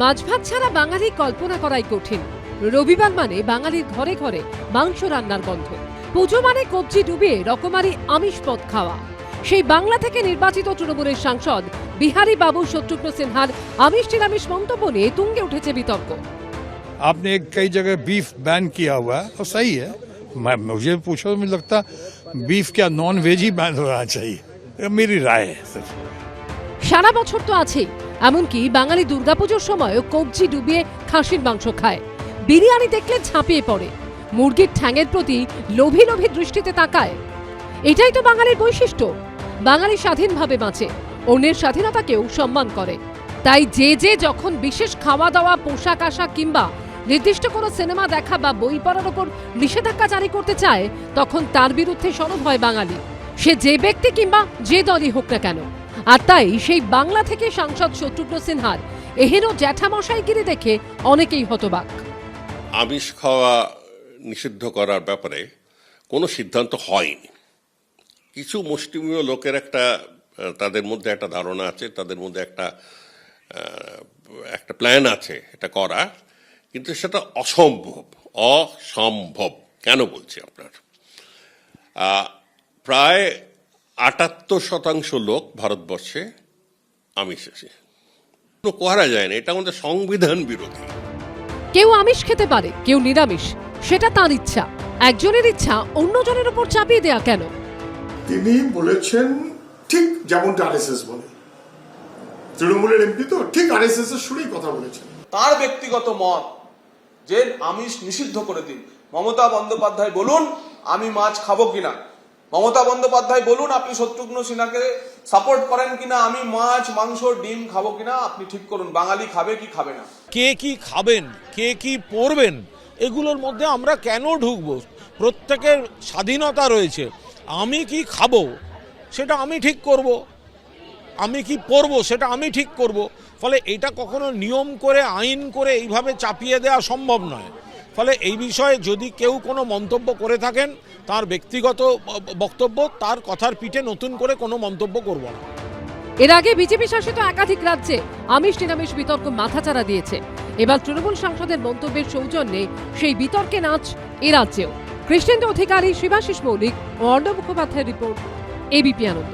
মাছ ভাত ছাড়া বাঙালি কল্পনা করাই কঠিন রবিবার মানে বাঙালির ঘরে ঘরে মাংস রান্নার গন্ধ পুজো মানে কবজি ডুবিয়ে রকমারি আমিষ পদ খাওয়া সেই বাংলা থেকে নির্বাচিত তৃণমূলের সাংসদ বিহারী বাবু শত্রুঘ্ন সিনহার আমিষ নিরামিষ মন্তব্য নিয়ে তুঙ্গে উঠেছে বিতর্ক आपने कई जगह बीफ बैन किया हुआ है और सही है मैं मुझे पूछो तो मुझे लगता बीफ क्या नॉन वेज ही बैन होना चाहिए ये मेरी राय है सिर्फ সারা বছর তো আছেই এমনকি বাঙালি দুর্গাপুজোর সময়ও কবজি ডুবিয়ে খাসির মাংস খায়। বিরিয়ানি দেখলে ঝাঁপিয়ে পড়ে। মুরগির ঠ্যাঙের প্রতি লোভী লোভী দৃষ্টিতে তাকায়। এটাই তো বাঙালির বৈশিষ্ট্য। বাঙালি স্বাধীনভাবে বাঁচে, অন্যের স্বাধীনতাকেও সম্মান করে। তাই যে যে যখন বিশেষ খাওয়া দাওয়া পোশাক আশাক কিংবা নির্দিষ্ট কোনো সিনেমা দেখা বা বই পড়ার ওপর নিষেধাজ্ঞা জারি করতে চায়, তখন তার বিরুদ্ধে সরব হয় বাঙালি। সে যে ব্যক্তি কিংবা যে দলই হোক না কেন। আর তাই সেই বাংলা থেকে সাংসদ শত্রুঘ্ন সিনহার এহেন জ্যাঠামশাইগিরি দেখে অনেকেই হতবাক। আমিষ খাওয়া নিষিদ্ধ করার ব্যাপারে কোনো সিদ্ধান্ত হয়নি। কিছু মুষ্টিমীয় লোকের একটা, তাদের মধ্যে একটা ধারণা আছে, তাদের মধ্যে একটা একটা প্ল্যান আছে এটা করা কিন্তু সেটা অসম্ভব অসম্ভব, কেন বলছি আপনার? প্রায় আটাত্তর শতাংশ লোক ভারতবর্ষে আমিষ আমিষাসী করা যায় না এটা আমাদের সংবিধান বিরোধী। কেউ আমিষ খেতে পারে কেউ নিরামিষ সেটা তার ইচ্ছা। একজনের ইচ্ছা অন্যজনের উপর চাপিয়ে দেয়া কেন? তিনি বলেছেন ঠিক যেমনটা আরএসএস বলে। তৃণমূলের এমপি তো ঠিক আরএসএস এর সুরেই কথা বলেছেন। তার ব্যক্তিগত মত যে আমিষ নিষিদ্ধ করে দিন। মমতা বন্দ্যোপাধ্যায় বলুন আমি মাছ খাব কিনা? মমতা বন্দ্যোপাধ্যায়, বলুন আপনি শত্রুঘ্ন সিনহাকে সাপোর্ট করেন কিনা, আমি মাছ, মাংস, ডিম খাব কিনা, আপনি ঠিক করুন, বাঙালি খাবে কি খাবে না। কে কি খাবেন, কে কি পরবেন, এগুলোর মধ্যে আমরা কেন ঢুকবো? প্রত্যেকের স্বাধীনতা রয়েছে, আমি কি খাব, সেটা আমি ঠিক করব, আমি কি পরবো, সেটা আমি ঠিক করব, ফলে এটা কখনো নিয়ম করে, আইন করে এইভাবে চাপিয়ে দেওয়া সম্ভব নয়। ফলে এই বিষয়ে যদি কেউ কোনো মন্তব্য করে থাকেন, তার ব্যক্তিগত বক্তব্য, তার কথার পিঠে নতুন করে কোনো মন্তব্য করব না। এর আগে বিজেপি শাসিত একাধিক রাজ্যে আমিষ নিরামিষ বিতর্ক মাথাচাড়া দিয়েছে। এবার তৃণমূল সাংসদের মন্তব্যের সৌজন্যে সেই বিতর্কে নাচ এ রাজ্যেও। কৃষ্ণেন্দু অধিকারী শিবাশিস মৌলিক ও অর্ণব মুখোপাধ্যায়ের রিপোর্ট, এবিপি আনন্দ।